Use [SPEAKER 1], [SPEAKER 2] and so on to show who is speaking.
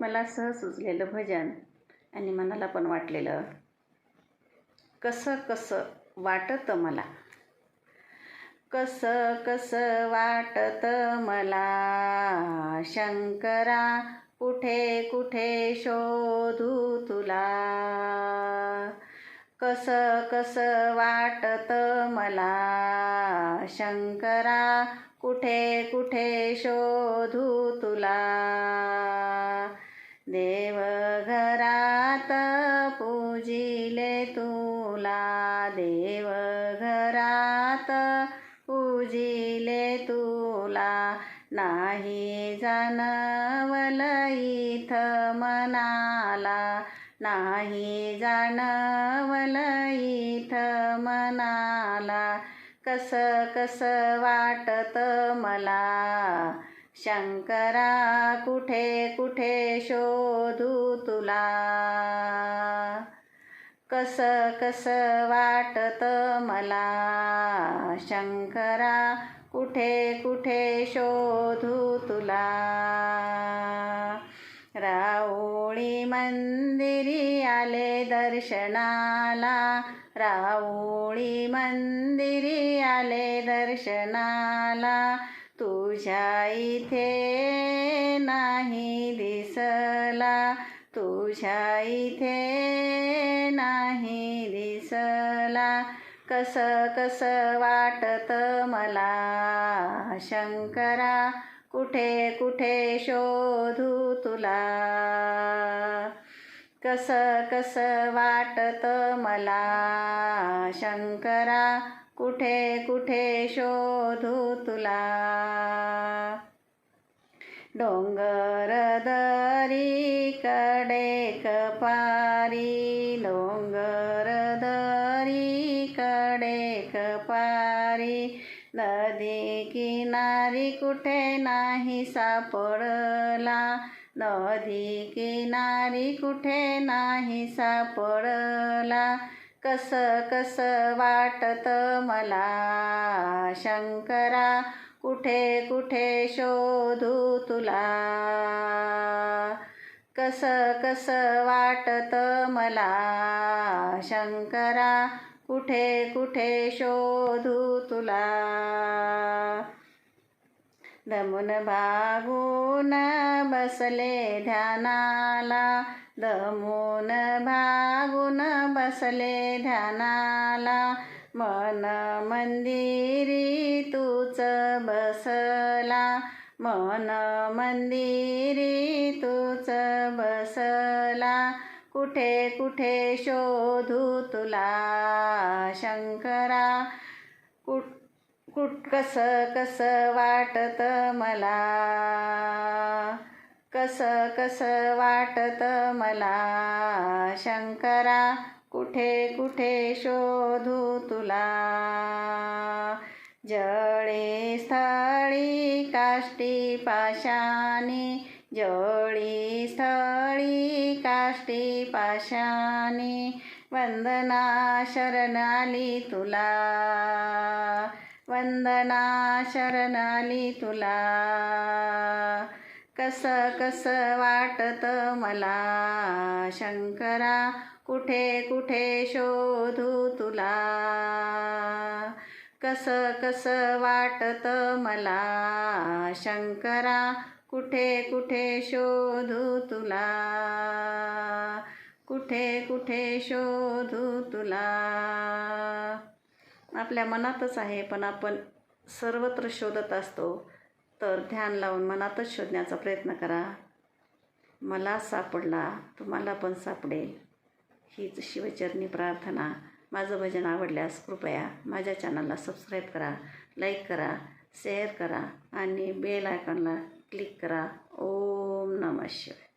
[SPEAKER 1] मला सहज सुचलेलं भजन आणि मनाला पण वाटलेलं. कसं कसं वाटतं मला? कसं कसं वाटतं मला? शंकरा कुठे कुठे शोधू तुला? कसं कसं वाटतं मला? शंकरा कुठे कुठे शोधू तुला? देवघरात पूजिले तुला देवघरात पूजिले तुला. नाही जाणवल इथं मनाला नाही जाणवल इथं मनाला. कसं कसं वाटतं मला शंकरा कुठे कुठे शोधू तुला? कसं कसं वाटतं मला? शंकरा कुठे कुठे शोधू तुला? राऊळी मंदिरी आले दर्शनाला. राऊळी मंदिरी आले दर्शनाला. तुझ्या इथे नाही दिसला. तुझ्या इथे नाही दिसला. कसं कसं वाटतं मला शंकरा? कुठे कुठे शोधू तुला? कसं कसं वाटतं मला? शंकरा कुठे कुठे शोधू तुला? डोंगर दरी कडे कपारी डोंगर दरी कडे कपारी. नदी किनारी कुठे नाही सापडला? नदी किनारी कुठे नाही सापडला? कसं कसं वाटतं मला? शंकरा कुठे कुठे शोधू तुला? कसं कसं वाटतं मला? शंकरा कुठे कुठे शोधू तुला? दमून भागून बसले ध्यानाला. दमून भागून बसले ध्यानाला. मन मंदिरी तूच बसला. मन मंदिरी तूच बसला. कुठे कुठे शोधू तुला शंकरा? कुठ कुठ कसं कसं वाटतं मला? कसं कसं वाटतं मला? शंकरा कुठे कुठे शोधू तुला? जळे स्थळी काष्टी पाशानी जळी स्थळी काष्टी पाशानी वंदना शरणाली तुला. वंदना शरणाली तुला. कसं कसं वाटतं मला शंकरा कुठे कुठे शोधू तुला? कसं कसं वाटतं मला शंकरा कुठे कुठे शोधू तुला? कुठे कुठे शोधू तुला? आपल्या मनातच आहे पण आपण सर्वत्र शोधत असतो. तर ध्यान लावून मनातच शोधण्याचा प्रयत्न करा. मला सापडला तुम्हाला पण सापडेल. हीच शिवचरणी प्रार्थना. माझं भजन आवडल्यास कृपया माझ्या चॅनलला सबस्क्राईब करा लाईक करा शेअर करा आणि बेल आयकॉनला क्लिक करा. ओम नमः शिवाय.